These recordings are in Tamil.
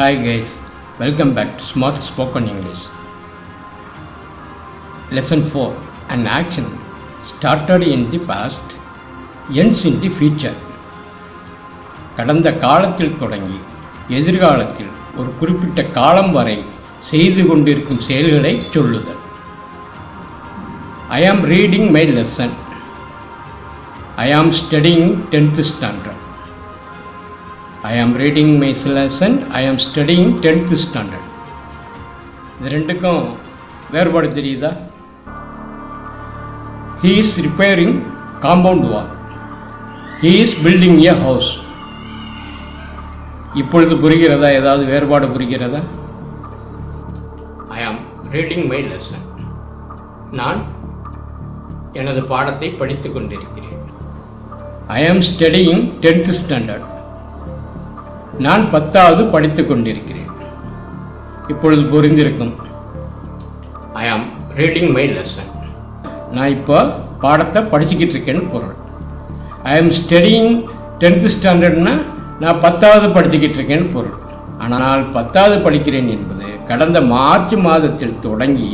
Hi guys welcome back to smart spoken English lesson four and action started in the past ends in the future கடந்த காலத்தில் தொடங்கி எதிர்காலத்தில் ஒரு குறிப்பிட்ட காலம் வரை செய்து கொண்டிருக்கும் செயல்களை சொல்லுதல் ஐ ஆம் ரீடிங் மை லெசன் ஐ ஆம் ஸ்டடிங் டென்த்து ஸ்டாண்டர்ட் ஐ ஆம் ரீடிங் மை லெசன் ஐ ஆம் ஸ்டடிங் டென்த்து ஸ்டாண்டர்ட் இது ரெண்டுக்கும் வேறுபாடு தெரியுதா? He is repairing compound wall he is building a house இப்பொழுது புரிகிறதா? ஏதாவது வேறுபாடு புரிகிறதா? ஐ ஆம் ரீடிங் மை லெசன் நான் எனது பாடத்தை படித்துக் கொண்டிருக்கிறேன். ஐ ஆம் ஸ்டடியிங் டென்த் ஸ்டாண்டர்ட் நான் பத்தாவது படித்து கொண்டிருக்கிறேன். இப்பொழுது புரிந்திருக்கும். ஐ ஆம் ரீடிங் மை லெசன் நான் இப்போ பாடத்தை படிச்சுக்கிட்டு இருக்கேன்னு பொருள். ஐ ஆம் ஸ்டடியிங் டென்த் ஸ்டாண்டர்ட்னா நான் பத்தாவது படிச்சுக்கிட்டு இருக்கேன்னு பொருள். ஆனால் பத்தாவது படிக்கிறேன் என்பது கடந்த மார்ச் மாதத்தில் தொடங்கி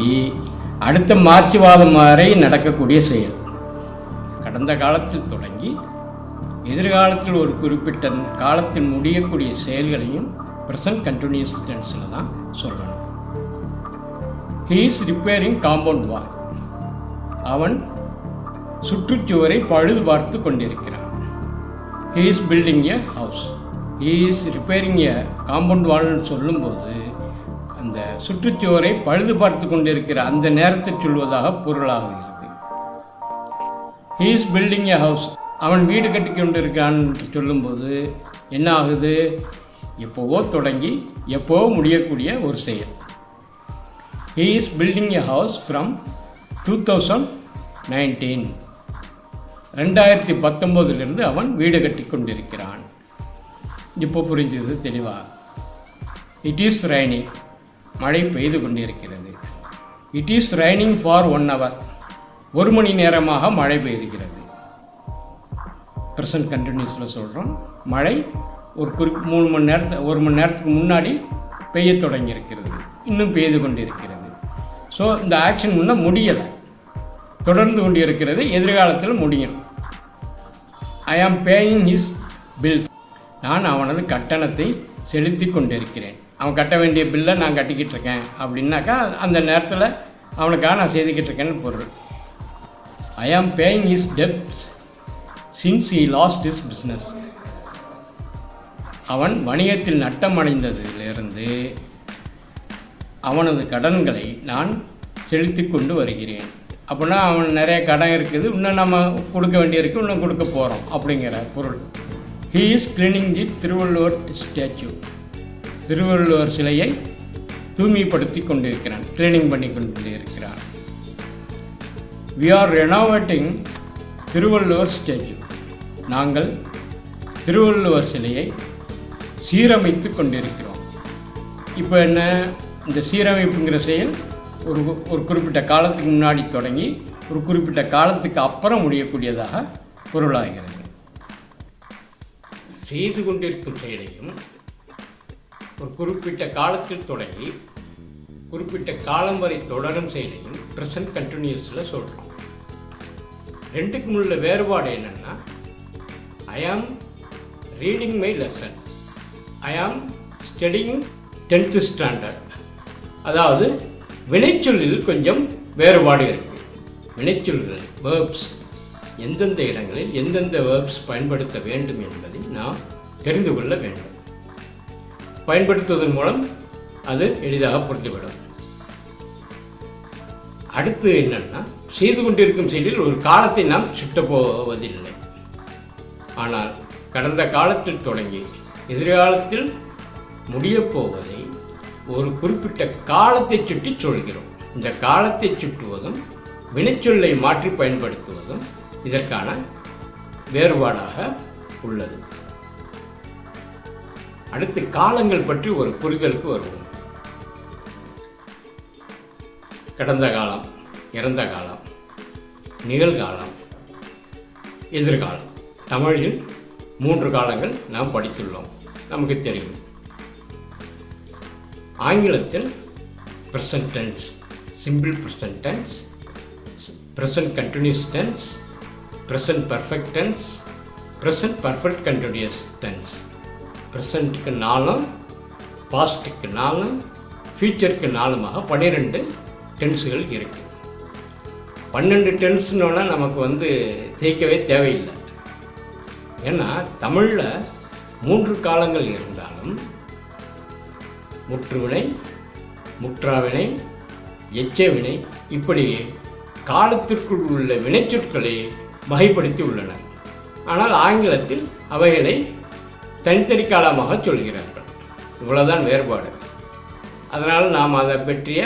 அடுத்த மார்ச் மாதம் வரை நடக்கக்கூடிய செயல். கடந்த காலத்தில் தொடங்கி எதிர்காலத்தில் ஒரு குறிப்பிட்ட காலத்தில் முடியக்கூடிய செயல்களையும் ப்ரெசன்ட் கண்டினியூஸ் டென்ஸில் தான் சொல்லணும். He is repairing compound wall அவன் சுற்றுச்சுவரை பழுது பார்த்து கொண்டிருக்கிறான். He is building a house he is repairing a compound வால்னு சொல்லும்போது அந்த சுற்றுச்சுவரை பழுது பார்த்து கொண்டிருக்கிற அந்த நேரத்தை சொல்வதாக பொருளாகிறது. He is building a house அவன் வீடு கட்டி கொண்டிருக்கான் சொல்லும்போது என்ன ஆகுது எப்போவோ தொடங்கி எப்போவோ முடியக்கூடிய ஒரு செயல். He is building a house from two thousand nineteen ரெண்டாயிரத்தி பத்தொம்போதிலிருந்து அவன் வீடு கட்டி கொண்டிருக்கிறான். இப்போ புரிஞ்சது தெளிவாக இட் இஸ் ரைனிங் மழை பெய்து கொண்டிருக்கிறது. It is raining for one hour ஒரு மணி நேரமாக மழை பெய்துகிறது. ப்ரெசன்ட் கண்டினியூஸில் சொல்கிறோம் மழை ஒரு குறி மூணு மணி நேரத்து ஒரு மணி நேரத்துக்கு முன்னாடி பெய்ய தொடங்கியிருக்கிறது. இன்னும் பெய்து கொண்டிருக்கிறது. ஸோ இந்த ஆக்ஷன் இன்னும் முடியலை. தொடர்ந்து கொண்டு இருக்கிறது எதிர்காலத்தில் முடியும். ஐ ஆம் பேயிங் ஹிஸ் பில்ஸ் நான் அவனது கட்டணத்தை செலுத்தி கொண்டிருக்கிறேன். அவன் கட்ட வேண்டிய பில்லை நான் கட்டிக்கிட்டு இருக்கேன். அப்படின்னாக்கா அந்த நேரத்தில் அவனுக்காக நான் செய்துக்கிட்டு இருக்கேன்னு பொருள். I am paying his debts since he lost his business அவன் வணிகத்தில் நட்டம் அடைந்ததிலிருந்து அவனது கடன்களை நான் செலுத்தி கொண்டு வருகிறேன். அப்படின்னா அவன் நிறைய கடன் இருக்குது இன்னும் நம்ம கொடுக்க வேண்டியிருக்கு இன்னும் கொடுக்க போகிறோம் அப்படிங்கிற பொருள். He is cleaning the Thiruvalluvar statue Thiruvalluvar சிலையை தூய்மைப்படுத்தி கொண்டிருக்கிறான் கிளீனிங் பண்ணி கொண்டு இருக்கிறான் we are renovating Thiruvalluvar statue நாங்கள் திருவள்ளுவர் சிலையை சீரமைத்து கொண்டிருக்கிறோம். இப்போ என்ன இந்த சீரமைப்புங்கிற செயல் ஒரு ஒரு குறிப்பிட்ட காலத்துக்கு முன்னாடி தொடங்கி ஒரு குறிப்பிட்ட காலத்துக்கு அப்புறம் முடியக்கூடியதாக பொருளாகிறது. செய்து கொண்டிருக்கும் செயலையும் ஒரு குறிப்பிட்ட காலத்தில் தொடங்கி குறிப்பிட்ட காலம் வரை தொடரும் செயலையும் ப்ரெசன்ட் கண்டினியூஸில் சொல்கிறோம் ரெண்டுக்கும் உள்ள வேறுபாடு என்னென்னா ஐ ஆம் ரீடிங் மை லெசன் ஐ ஆம் ஸ்டடிங் டென்த்து ஸ்டாண்டர்ட் அதாவது வினைச்சொல்லில் கொஞ்சம் வேறுபாடு இருக்குது வினைச்சொல்கள் வேர்ப்ஸ் எந்தெந்த இடங்களில் எந்தெந்த வேர்ப்ஸ் பயன்படுத்த வேண்டும் என்பதை நாம் தெரிந்து கொள்ள வேண்டும். பயன்படுத்துவதன் மூலம் அது எளிதாக புரிந்துவிடும். அடுத்து என்னன்னா செய்து கொண்டிருக்கும் செயலில் ஒரு காலத்தை நாம் சுட்ட போவதில்லை. ஆனால் கடந்த காலத்தில் தொடங்கி எதிர்காலத்தில் முடியப் போவதை ஒரு குறிப்பிட்ட காலத்தை சுட்டி சொல்கிறோம். இந்த காலத்தை சுட்டுவதும் வினைச்சொல்லை மாற்றி பயன்படுத்துவதும் இதற்கான வேறுபாடாக உள்ளது. அடுத்து காலங்கள் பற்றி ஒரு புரிதலுக்கு வருவோம். கடந்த காலம் இறந்த காலம் நிகழ்காலம் எதிர்காலம். தமிழில் மூன்று காலங்கள் நாம் படித்துள்ளோம். நமக்கு தெரியும். ஆங்கிலத்தில் present tense simple present tense present continuous tense present perfect tense present perfect continuous tense ப்ரெசண்ட்டுக்கு நாலும் பாஸ்ட்டுக்கு நாலும் ஃபியூச்சருக்கு நாலுமாக பன்னிரெண்டு டென்ஸுகள் இருக்குது பன்னெண்டு டென்ஸ்னோன்னா நமக்கு வந்து தேய்க்கவே தேவையில்லை. ஏன்னா தமிழில் மூன்று காலங்கள் இருந்தாலும் முற்றுவினை முற்றாவினை எச்சவினை இப்படி காலத்திற்குள் உள்ள வினைச்சொற்களை வகைப்படுத்தி உள்ளன. ஆனால் ஆங்கிலத்தில் அவைகளை தனித்தனி காலமாக சொல்கிறார்கள். இவ்வளோதான் வேறுபாடு. அதனால் நாம் அதை பற்றிய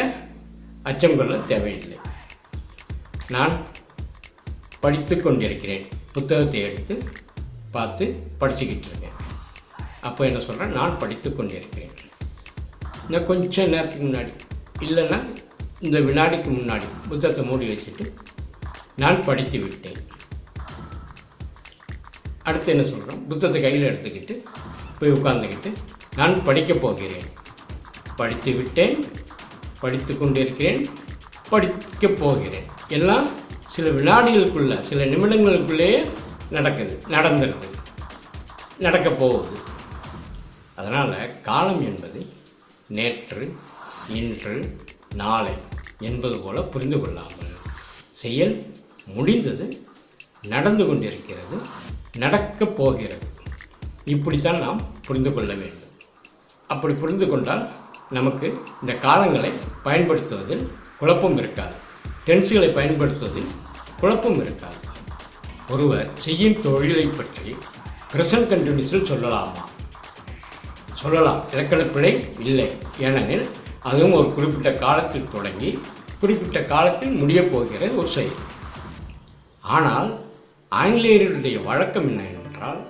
அச்சம் கொள்ள தேவையில்லை. நான் படித்து கொண்டிருக்கிறேன். புத்தகத்தை எடுத்து பார்த்து படிச்சுக்கிட்டு இருக்கேன். அப்போ என்ன சொல்கிறேன் நான் படித்து கொண்டிருக்கிறேன். இன்னும் கொஞ்சம் நேரத்துக்கு முன்னாடி இல்லைன்னா இந்த வினாடிக்கு முன்னாடி புத்தகத்தை மூடி வச்சுட்டு நான் படித்து விட்டேன். அடுத்து என்ன சொல்கிறோம் புத்தகத்தை கையில் எடுத்துக்கிட்டு போய் உட்காந்துக்கிட்டு நான் படிக்கப் போகிறேன். படித்து விட்டேன் படித்து கொண்டிருக்கிறேன் படிக்கப் போகிறேன். எல்லாம் சில வினாடிகளுக்குள்ள சில நிமிடங்களுக்குள்ளேயே நடக்குது. நடந்துருது நடக்க போகுது. அதனால் காலம் என்பது நேற்று இன்று நாளை என்பது போல புரிந்து கொள்ளாமல் செயல் முடிந்தது நடந்து கொண்டிருக்கிறது நடக்கப் போகிறது. இப்படித்தான் நாம் புரிந்து கொள்ள வேண்டும். அப்படி புரிந்து கொண்டால் நமக்கு இந்த காலங்களை பயன்படுத்துவதில் குழப்பம் இருக்காது. டென்ஸுகளை பயன்படுத்துவதில் குழப்பம் இருக்காது. ஒருவர் செய்யும் தொழிலை பற்றி ப்ரெசன்ட் கண்டினியூஸில் சொல்லலாமா? சொல்லலாம். இலக்கணப்பிழை இல்லை. ஏனெனில் அதுவும் ஒரு குறிப்பிட்ட காலத்தில் தொடங்கி குறிப்பிட்ட காலத்தில் முடியப் போகிற ஒரு செயல். ஆனால் ஆங்கிலேயர்களுடைய வழக்கம் என்ன என்றால்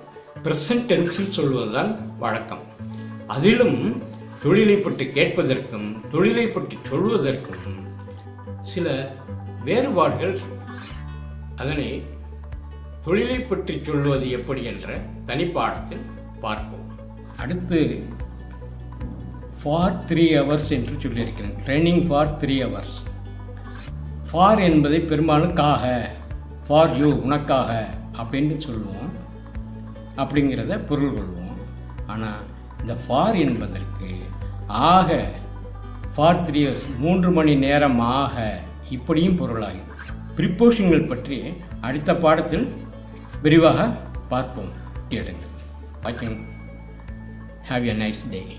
ப்ரெசன்ட் டென்ஸில் சொல்வதுதான் வழக்கம். அதிலும் தொழிலை பற்றி கேட்பதற்கும் தொழிலை பற்றி சொல்வதற்கும் சில வேறுபாடுகள் அதனை தொழிலை பற்றி சொல்வது எப்படி என்ற தனிப்பாடத்தில் பார்ப்போம். அடுத்து ஃபார் த்ரீ ஹவர்ஸ் என்று சொல்லியிருக்கிறேன். Training for three hours for என்பதை பெரும்பாலும் காக ஃபார் யூ உனக்காக அப்படின்னு சொல்லுவோம். அப்படிங்கிறத பொருள் கொள்வோம். ஆனால் இந்த ஃபார் என்பதற்கு ஆக ஃபார் த்ரீ ஹவர்ஸ் மூன்று மணி நேரம் ஆக இப்படியும் பொருளாகும் ப்ரிப்போஷன்கள் பற்றி அடுத்த பாடத்தில் விரிவாக பார்ப்போம். கேளுங்கள். Walking have a nice day